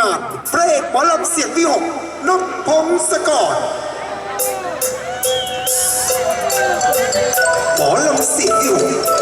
งานพระเอกหมอลำเสียงวิหกนกพงศกรหมอลำเสียงวิหก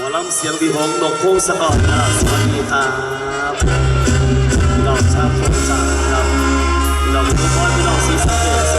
บอลำเสียงวีหงนกพงสะกอนนะสวัสดีครับดน้องชาวโคราชครับน้องทุกคนพี่น้องสีสะเกษ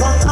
ของอา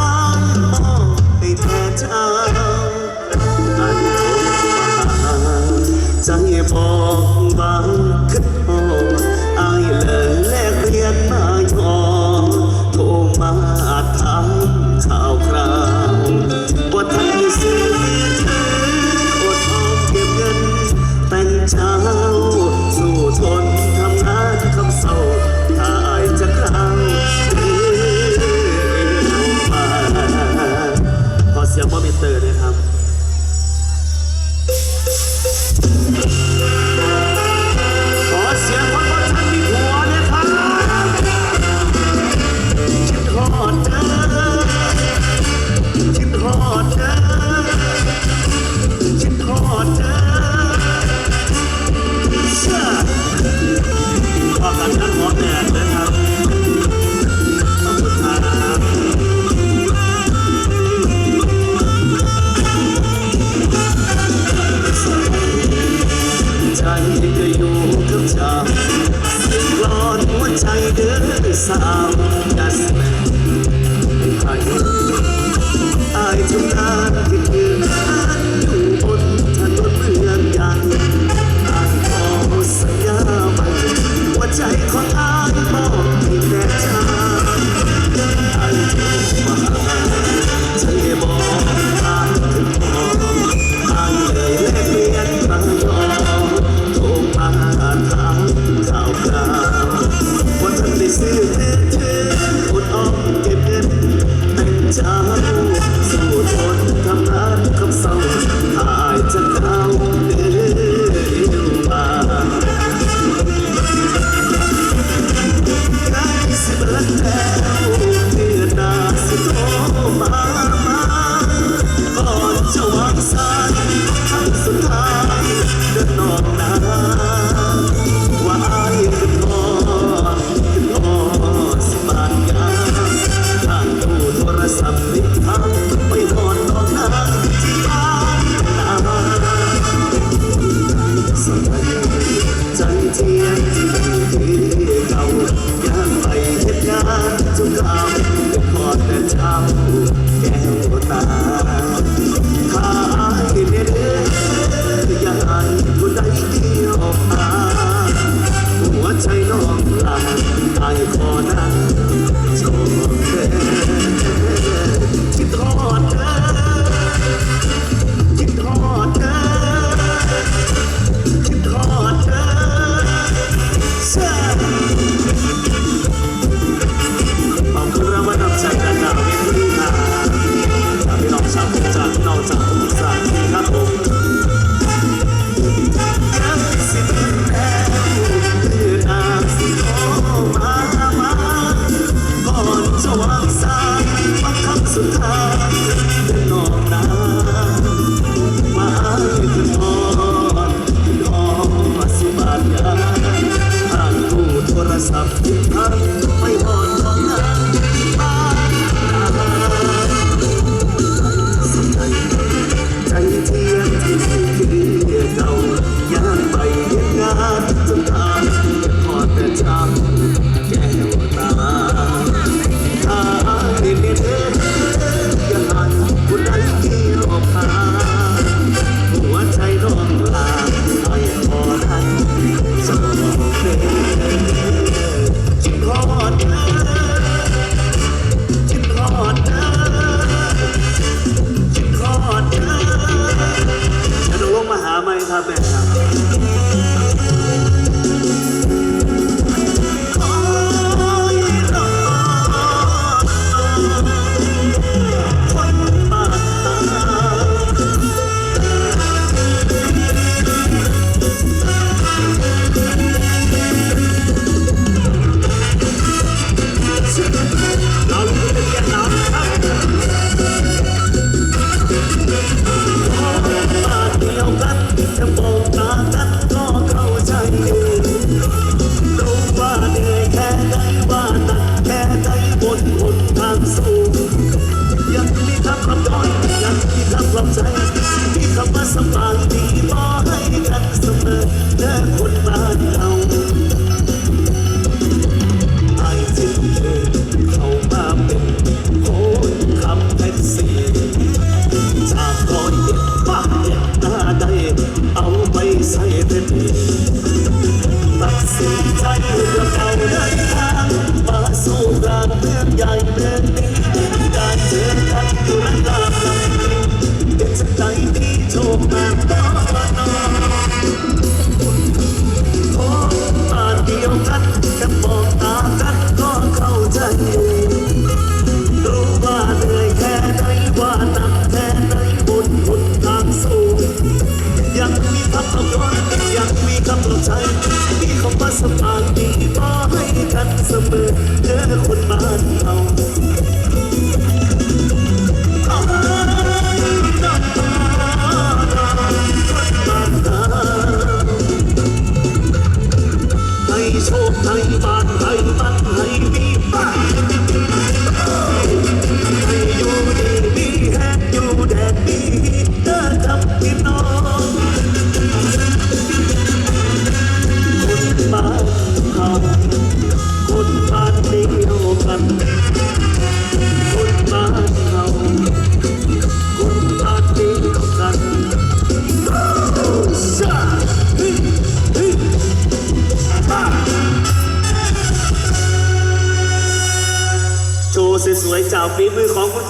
อด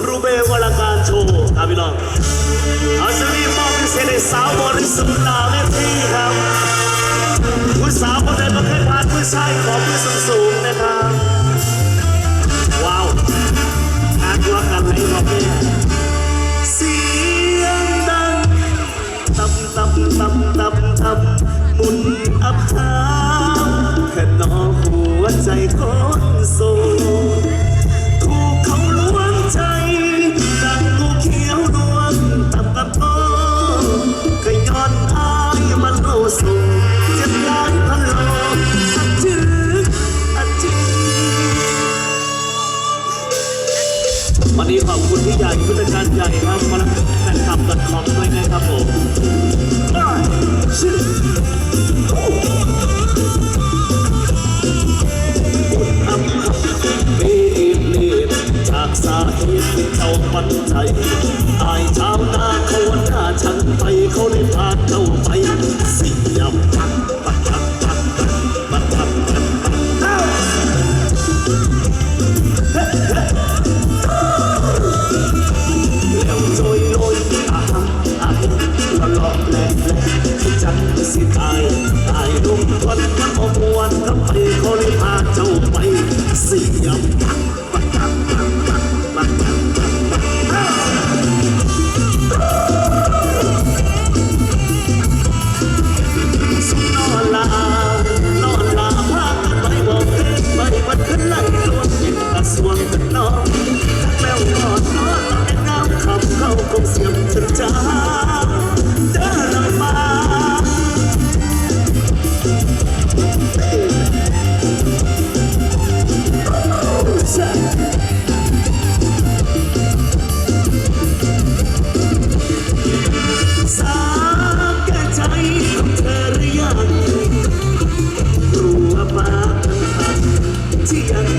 รูเบวลกันโชว์ครับพี่น้องอาจมีมอบพิเศษในสาวบริสุทหลาเวทีครับผู้สาวคนใดมาเคยผ่านผู้ชายของผู้สูงสูงนะครับ ว้าวงานว่ากันให้รอบนี้เสียงดังตับตับตับตับตับมุนอับเาแค่นอหัวใจคนโซ่ วันนี้ขอบคุณพี่ใหญ่ผู้จัดการใหญ่ครับมาแล้วแฟนคลับดอทคอมด้วยนะครับผมมีนิสาเหตุเจ้าปันใจตายชาวนาเขาหน้าฉันไปเขาได้พาเขา yeah. Yeah.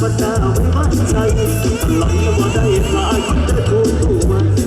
But now we might say, I love you, but I ain't lying, they're cool, cool, man.